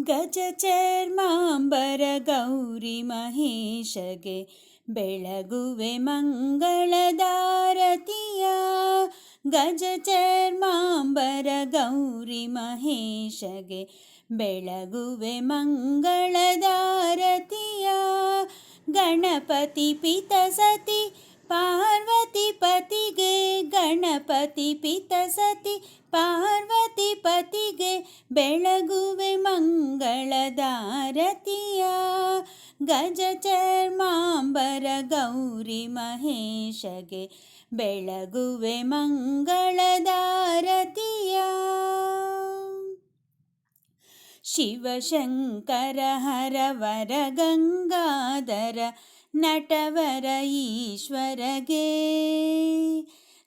ಗಜ ಚರ್ಮಾಂಬರ ಗೌರಿ ಮಹೇಶಗೆ ಬೆಳಗುವೆ ಮಂಗಳದಾರತಿಯ. ಗಜ ಚರ್ಮಾಂಬರ ಗೌರಿ ಮಹೇಶಗೆ ಬೆಳಗುವೆ ಮಂಗಳದಾರತಿಯ. ಗಣಪತಿ ಪಿತ ಸತಿ, ಪಾರ್ವತಿ ಪತಿಗೆ ಗಣಪತಿ ಪಿತ ಸತಿ, ಪಾರ್ವತಿ ಪತಿಗೆ ಬೆಳಗುವೆ ಮಂಗಳದಾರತಿಯ ಗಜ ಚರ್ಮಾಂಬರ ಗೌರಿ ಮಹೇಶಗೆ ಬೆಳಗುವೆ ಮಂಗಳದಾರತಿಯ. ಶಿವಶಂಕರ ಹರವರ ಗಂಗಾಧರ ನಟವರ ಈಶ್ವರಗೆ.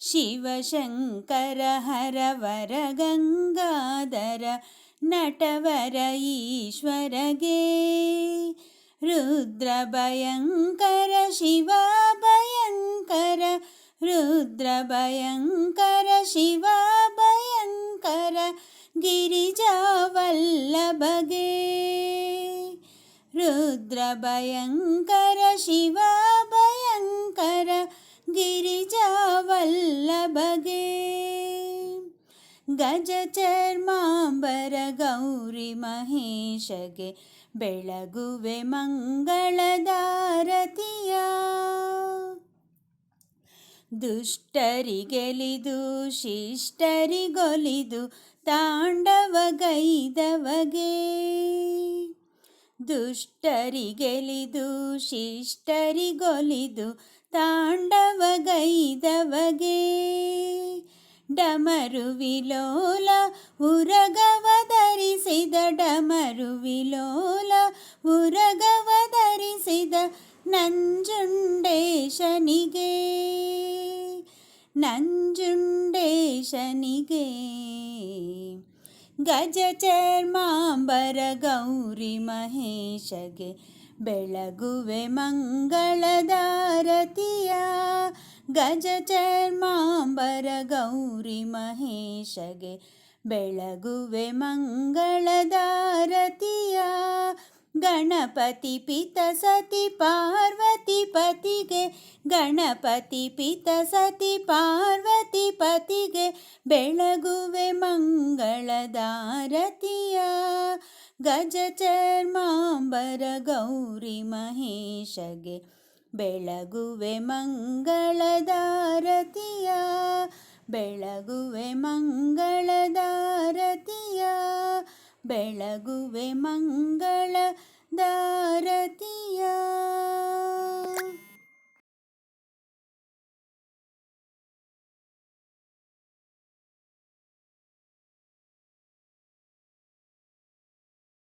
ಶಿವಶಂಕರ ಹರವರ ಗಂಗಾಧರ ನಟವರ ಈಶ್ವರಗೆ ರುದ್ರ ಭಯಂಕರ ಶಿವ ಭಯಂಕರ ರುದ್ರ ಭಯಂಕರ ಶಿವ ಭಯಂಕರ ಗಿರಿಜಾವಲ್ಲಭಗೆ ರುದ್ರ ಭಯಂಕರ ಶಿವ ಗಜ ಚರ್ಮಾಂಬರ ಗೌರಿ ಮಹೇಶಗೆ ಬೆಳಗುವೆ ಮಂಗಳದಾರತಿಯ. ದುಷ್ಟರಿಗೆಲಿದು ಶಿಷ್ಟರಿಗೊಲಿದು ತಾಂಡವಗೈದವಗೆ ದುಷ್ಟರಿಗೆಲಿದು ಶಿಷ್ಟರಿಗೊಲಿದು ತಾಂಡವಗೈದವಗೆ ಡಮರು ವಿಲೋಲ ಉರಗವ ಧರಿಸಿದ ಡಮರು ವಿಲೋಲ ಉರಗವ ಧರಿಸಿದ ನಂಜುಂಡೇಶನಿಗೆ ನಂಜುಂಡೇಶನಿಗೆ ಗಜ ಚರ್ಮಾಂಬರ ಗೌರಿ ಮಹೇಶಗೆ ಬೆಳಗುವೆ ಮಂಗಳದಾರತಿಯ ಗಜ ಚರ್ಮಾಂಬರ ಗೌರಿ ಮಹೇಶಗೆ ಬೆಳಗುವೆ ಮಂಗಳದಾರತಿಯ. ಗಣಪತಿ ಪಿತ ಸತಿ ಪಾರ್ವತಿ ಪತಿಗೆ, ಗಣಪತಿ ಪಿತ ಸತಿ ಪಾರ್ವತಿ ಪತಿಗೆ ಬೆಳಗುವೆ ಮಂಗಳದಾರತಿಯ. ಗಜ ಚರ್ಮಾಂಬರ ಗೌರಿ ಮಹೇಶಗೆ ಬೆಳಗುವೆ ಮಂಗಳದಾರತಿಯ ಬೆಳಗುವೆ ಮಂಗಳದಾರತಿಯ ಬೆಳಗುವೆ ಮಂಗಳ ದಾರತಿ